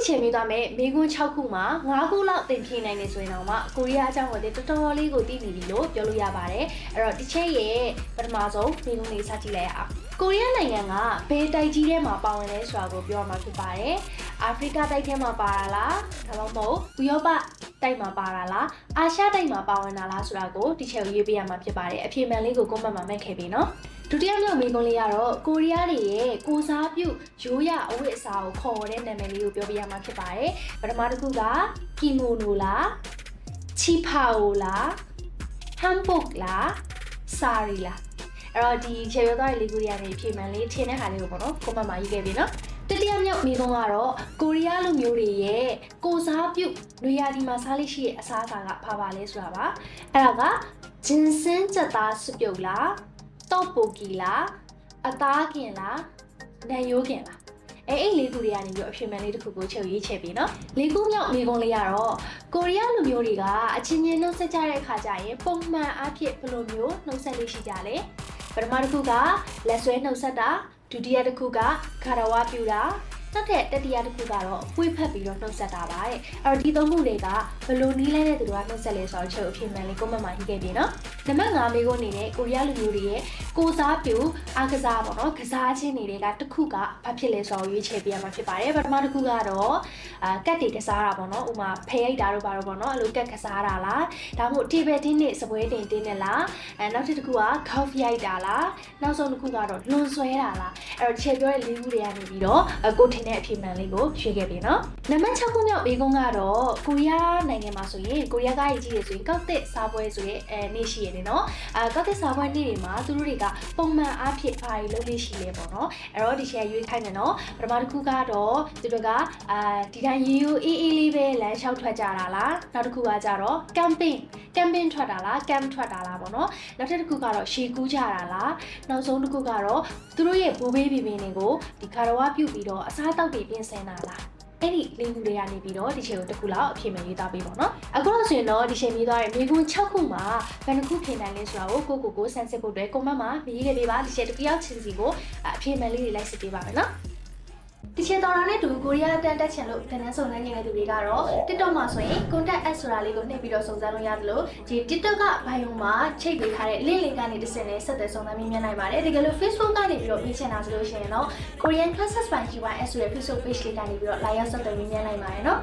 ဒီချိန်ပြီးသွားမယ်မိကွန်း6ခုမှာ9ခုလောက်သင်ဖြေနိုင်နေဆိုရင်တော့မှကိုရီးယားအကြောင်းကိုတော်တော်လေးကိုသိနေပြီလို့ပြောလို့ရပါတယ်အဲ့တော့ဒီချက်ရဲ့ပထမဆုံးမိကွန်းလေးစကြည့်လိုက်ရအောင်ကိုရီးယားနိုင်ငံကဘယ်တိုက်ကြီးထဲမှာပါဝင်လဲဆိုတာကိုပြောမှာဖြစ်ပါတယ်အာဖရိကတိုက်ထဲမှာပါတာလားဒါမှမဟုတ်ဥရောပ တိုက်မှာပါတာလားအာရှတိုက်မှာပါဝင်တာလားဆိုတာကိုဒီချက်ကိုရွေးပေးရမှာဖြစ်ပါတယ်အဖြေမှန်လေးကိုကွန်မန့်မှာမှတ်ခဲ့ပြီနော်ဒုတိယမြောက်မိကုံးလေးကတော့ကိုရီးယားတွေရဲ့ကိုစားပြုရိုးရအဝတ်အစားကိုခေါ်ဝေါ်တဲ့နာမည်လေးကိုပြောပြရမှာဖြစ်ပါတယ်။ပထမတစ်ခုကကီမိုနိုလားချီဖာအိုလားဟမ်ဘုတ်လားစာရီလား အဲ့တော့ဒီခြေရွသွားတဲ့လေးခုတွေကနေဖြေမှန်လေးထင်တဲ့ဟာလေးကိုပေါ့နော်ကွန်မန့်မှာရေးခဲ့ပြီနော်တတိယမြောက်မိကုံးကတော့ကိုရီးယားလူမျိုးတွေရဲ့ကိုစားပြုလူရဒီမှာစားလိရှိရဲ့အစားအစာကဘာပါလဲဆိုတာပါအဲ့ဒါကဂျင်းစင်းချက်သားစပြုတ်လားတော့ပိုကီလားအသားခင်လားနံရိုးခင်လားအဲအဲ့လေးခုတွေကနေပြီးတော့အဖြစ်မှန်လေးတစ်ခုကိုချုပ်ရေးချက်ပြီးနော်လေးခုမြောက်မိကုံးလေးကတော့ကိုရီးယားလူမျိုးတွေကအချင်းချင်းနှုတ်ဆက်ကြတဲ့အခါကျရင်ပုံမှန်အားဖြင့်ဘယ်လိုမျိုးနှုတ်ဆက်လေးရှိကြလဲ ပထမတစ်ခုကလက်ဆွဲနှုတ်ဆက်တာဒုတိယတစ်ခုကခါရဝပြူတာ နောက်ထပ်တတိယတစ်ခုကတော့ပွေးဖက်ပြီးတော့နှုတ်ဆက်တာပါတဲ့အဲ့တော့ဒီသုံးခုတွေကဘယ်လိုနည်းလဲတဲ့သူတို့ကနှုတ်ဆက်လဲဆိုတော့ချုပ်အဖြစ်မှန်လေးကိုမန့်မှာရေးခဲ့ပြီနော်နံပါတ်5မိကုံးအနေနဲ့ကိုရီးယားလူမျိုးတွေရဲ့ကိုစားပြူအားကစားပေါ့နော်ကစားချင်းတွေကတစ်ခုကဘာဖြစ်လဲဆိုတော့ရွေးချယ်ပြရမှာဖြစ်ပါတယ်ပထမတစ်ခုကတော့အာကတ်တွေကစားတာပေါ့နော်ဥမာဖဲရိုက်တာတို့ဘာလို့ပေါ့နော်အဲ့လိုကတ်ကစားတာလားဒါမှမဟုတ် table tennis စပွဲတင်တင်းနဲ့လားအဲနောက်တစ်ခုက golf ရိုက်တာလားနောက်ဆုံးတစ်ခုကတော့လွန်ဆွဲတာလားအဲ့တော့ချယ်ပြောတဲ့လေးခုတွေကနေပြီးတော့အကိုထင်တဲ့အဖြေမှန်လေးကိုရွေးခဲ့ပြီနော်နံပါတ်6ခုမြောက်ဘေးကုန်းကတော့ကိုရီးယားနိုင်ငံမှာဆိုရင်ကိုရီးယားကားကြီးကြီးတွေဆိုရင်ကောက်တစ်စားပွဲဆိုရဲအဲနေ့ရှိရတယ်နော်အာကောက်တစ်စားပွဲနေ့တွေမှာသူတို့တွေကပုံမှန်အားဖြင့်ဘာတွေလုပ်လို့ရှိလဲပေါ့နော်အဲ့တော့ဒီရှယ်ရွေးခိုင်းတယ်နော်ပထမတစ်ခုကတော့သူတို့ကအာဒီတိုင်းရေရိုအေးအေးလေးပဲလမ်းလျှောက်ထွက်ကြတာလားနောက်တစ်ခုကကြတော့ camping camping ထွက်တာလား camp ထွက်တာလားပေါ့နော်နောက်တစ်ခုကတော့ရှေကူးကြတာလားနောက်ဆုံးတစ်ခုကတော့သူတို့ရဲ့ဘူဘေးဘီဘင်းတွေကိုဒီကာရဝပြုတ်ပြီးတော့အစားအသောက်တွေပြင်ဆင်တာလားအဲ့ဒီလင်းကူတွေကနေပြီးတော့ဒီချိန်ကိုတစ်ခုလောက်အဖြစ်မဲ့ရေးသားပေးပါတော့အခုတော့ဆိုရင်တော့ဒီချိန်ပြီးသွားတဲ့မိကွန်း6ခုမှာဘယ်နှခုပြင်နိုင်လဲဆိုတာကိုကိုကိုကိုစမ်းစစ်ဖို့အတွက်ကွန်မန့်မှာရေးခဲ့ပေးပါဒီချိန်တစ်ခုရောက်ချင်းစီကိုအဖြစ်မဲ့လေးတွေလိုက်စစ်ပေးပါမယ်နော် ဒီချိန်တော်တာနဲ့တူကိုရီးယားတန်တက်ချင်လို့တန်းတန်းစုံစမ်းနေတဲ့သူတွေကတော့ TikTok မှာဆိုရင် contact add ဆိုတာလေးကိုနှိပ်ပြီးတော့စုံစမ်းလို့ရတယ်လို့ဒီ TikTok ကဘိုင်ယုံမှာချိတ်ပေးထားတဲ့ link link ကနေတစ်စင်နဲ့ဆက်သွယ်စုံစမ်းမြင်နိုင်ပါတယ်တကယ်လို့ Facebook ကနေပြီးတော့မြင်ချင်တာဆိုလို့ရှိရင်တော့ Korean Classes by GYS ဆိုတဲ့ Facebook page လေးကနေပြီးတော့ live ရောက်ဆက်သွယ်မြင်နိုင်ပါတယ်နော်